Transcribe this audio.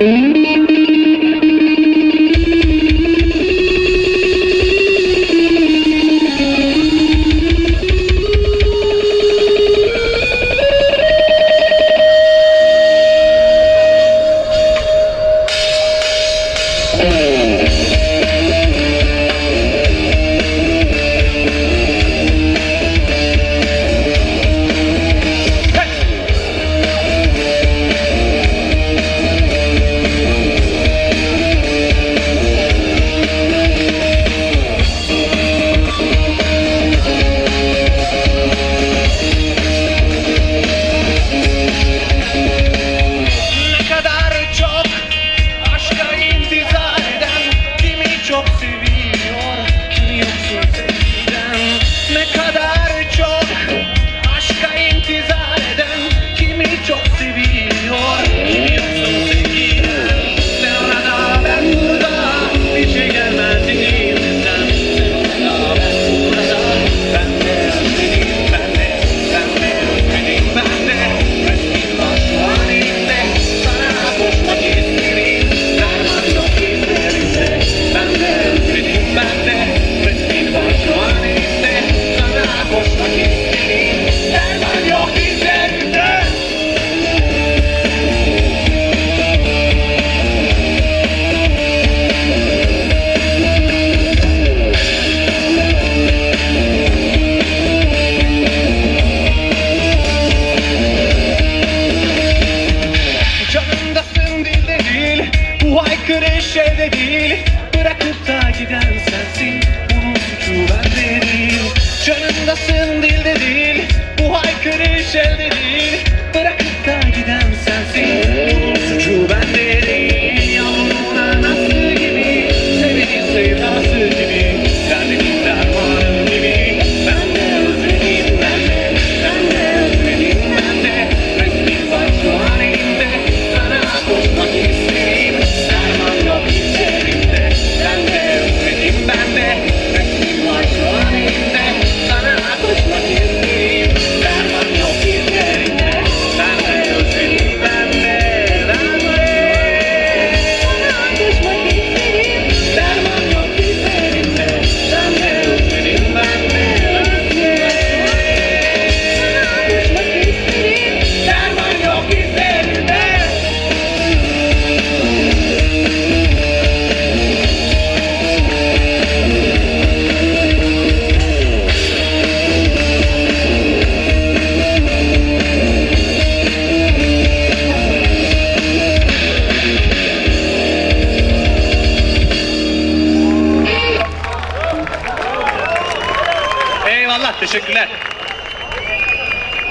Mm-hmm. Hiç evde değil Bırakıp da giden sensin. Bunun suçu bende değil. Canımdasın dilde değil. Bu haykırış elde Teşekkürler.